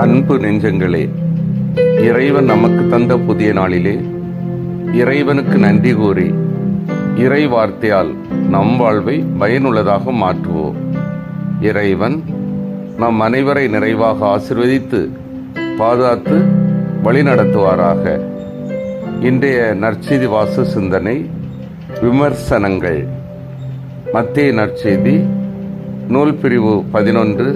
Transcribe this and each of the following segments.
அன்பு நெஞ்சங்களே இறைவன் நமக்கு தந்த புதிய நாளிலே இறைவனுக்கு நன்றி கூறி இறை வார்த்தையால் நம் வாழ்வை பயனுள்ளதாக மாற்றுவோம். இறைவன் நம் அனைவரை நிறைவாக ஆசிர்வதித்து பாதுகாத்து வழிநடத்துவாராக. இன்றைய நற்செய்தி வாச சிந்தனை விமர்சனங்கள். மத்திய நற்செய்தி நூல் பிரிவு பதினொன்று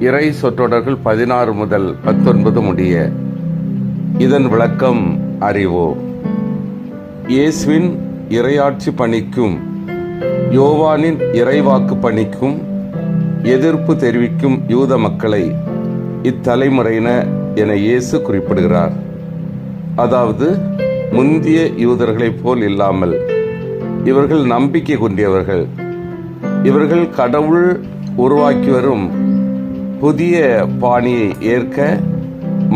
இறை சொற்றொடர்கள் பதினாறு முதல் பத்தொன்பது முடிய இதன் விளக்கம் அறிவோ. இயேசுவின் இறையாட்சி பணிக்கும் யோவானின் இறைவாக்கு பணிக்கும் எதிர்ப்பு தெரிவிக்கும் யூத மக்களை இத்தலைமுறையினர் என இயேசு குறிப்பிடுகிறார். அதாவது முந்திய யூதர்களைப் போல் இல்லாமல் இவர்கள் நம்பிக்கை கொண்டியவர்கள் இவர்கள் கடவுள் உருவாக்கி வரும் புதிய பாணியை ஏற்க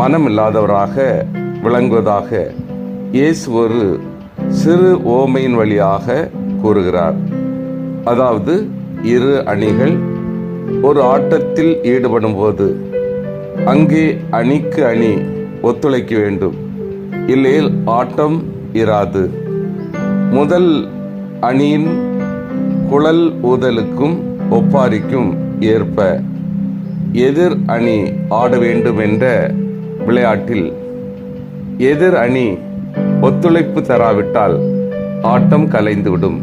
மனமில்லாதவராக விளங்குவதாக இயேசு ஒரு சிறு ஓமையின் வழியாக கூறுகிறார். அதாவது இரு அணிகள் ஒரு ஆட்டத்தில் ஈடுபடும் போது அங்கே அணிக்கு அணி ஒத்துழைக்க வேண்டும். இல்லையில் ஆட்டம் இராது. முதல் அணியின் குழல் ஊதலுக்கும் ஒப்பாரிக்கும் ஏற்ப எதிர் அணி ஆட வேண்டும் என்ற விளையாட்டில் எதிர் அணி ஒத்துழைப்பு தராவிட்டால் ஆட்டம் கலைந்துவிடும்.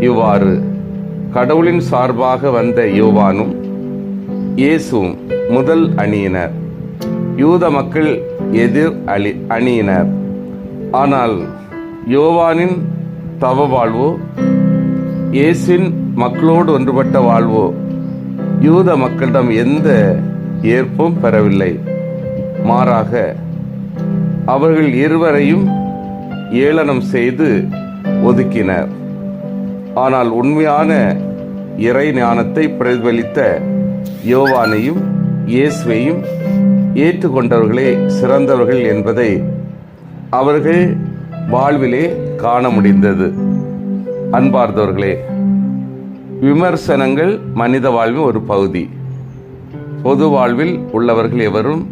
இவ்வாறு கடவுளின் சார்பாக வந்த யோவானும் இயேசுவும் முதல் அணியினர். யூத மக்கள் எதிர் அணி அணியினர். ஆனால் யோவானின் தவ வாழ்வோ இயேசின் மக்களோடு ஒன்றுபட்ட வாழ்வோ யூத மக்களிடம் எந்த ஏற்பும் பெறவில்லை. மாறாக அவர்கள் இருவரையும் ஏளனம் செய்து ஒதுக்கினர். ஆனால் உண்மையான இறை ஞானத்தை பிரதிபலித்த யோவானையும் இயேசுவையும் ஏற்றுக்கொண்டவர்களே சிறந்தவர்கள் என்பதை அவர்கள் வாழ்விலே காண முடிந்தது. அன்பார்ந்தவர்களே விமர்சனங்கள் மனித வாழ்வின் ஒரு பகுதி. பொது வாழ்வில் உள்ளவர்கள் எவரும்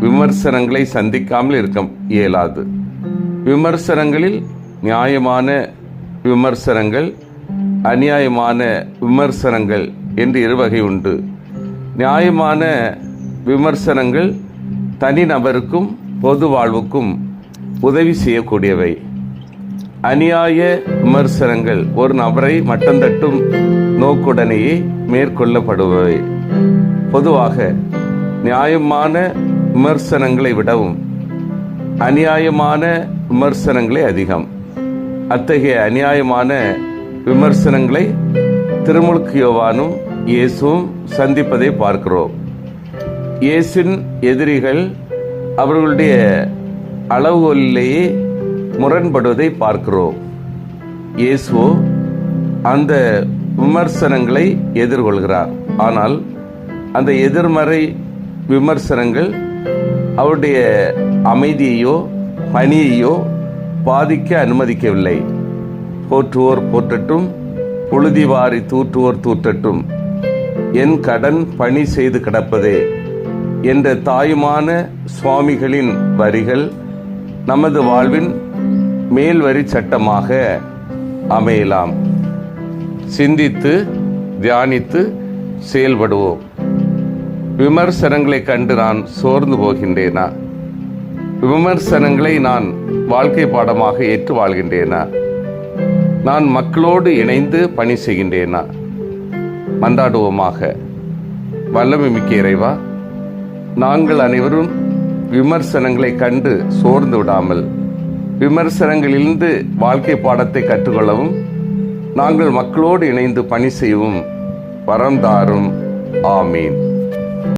விமர்சனங்களை சந்திக்காமல் இருக்க இயலாது. விமர்சனங்களில் நியாயமான விமர்சனங்கள் அநியாயமான விமர்சனங்கள் என்று இரு வகை உண்டு. நியாயமான விமர்சனங்கள் தனிநபருக்கும் பொது வாழ்வுக்கும் உதவி செய்யக்கூடியவை. அநியாய விமர்சனங்கள். ஒரு நபரை மட்டந்தட்டும் நோக்குடனேயே மேற்கொள்ளப்படுபவை. பொதுவாக நியாயமான விமர்சனங்களை விடவும் அநியாயமான விமர்சனங்களே அதிகம். அத்தகைய அநியாயமான விமர்சனங்களை திருமுழுக்கு யோவானும் இயேசுவும் சந்திப்பதை பார்க்கிறோம். இயேசின் எதிரிகள் அவர்களுடைய அளவுகோலிலேயே முரண்படுவதை பார்க்கிறோம். இயேசுவோ அந்த விமர்சனங்களை எதிர்கொள்கிறார். ஆனால் அந்த எதிர்மறை விமர்சனங்கள் அவருடைய அமைதியையோ பணியையோ பாதிக்க அனுமதிக்கவில்லை. போற்றுவோர் போற்றட்டும் புழுதி வாரி தூற்றுவோர் தூற்றட்டும். என் கடன் பணி செய்து கிடப்பதே. என்ற தாயுமான சுவாமிகளின் வரிகள் நமது வாழ்வின் மேல்வரி சட்டமாக அமையலாம். சிந்தித்து தியானித்து செயல்படுவோம். விமர்சனங்களை கண்டு நான் சோர்ந்து போகின்றேனா? விமர்சனங்களை நான் வாழ்க்கை பாடமாக ஏற்று வாழ்கின்றேனா? நான் மக்களோடு இணைந்து பணி செய்கின்றேனா? மந்தாடுவோமாக வல்லமை மிக்க இறைவா நாங்கள் அனைவரும் விமர்சனங்களை கண்டு சோர்ந்து விடாமல் விமர்சனங்களிலிருந்து வாழ்க்கை பாடத்தை கற்றுக்கொள்ளவும் நாங்கள் மக்களோடு இணைந்து பணி செய்யவும் வரம் தாரும். ஆமீன்.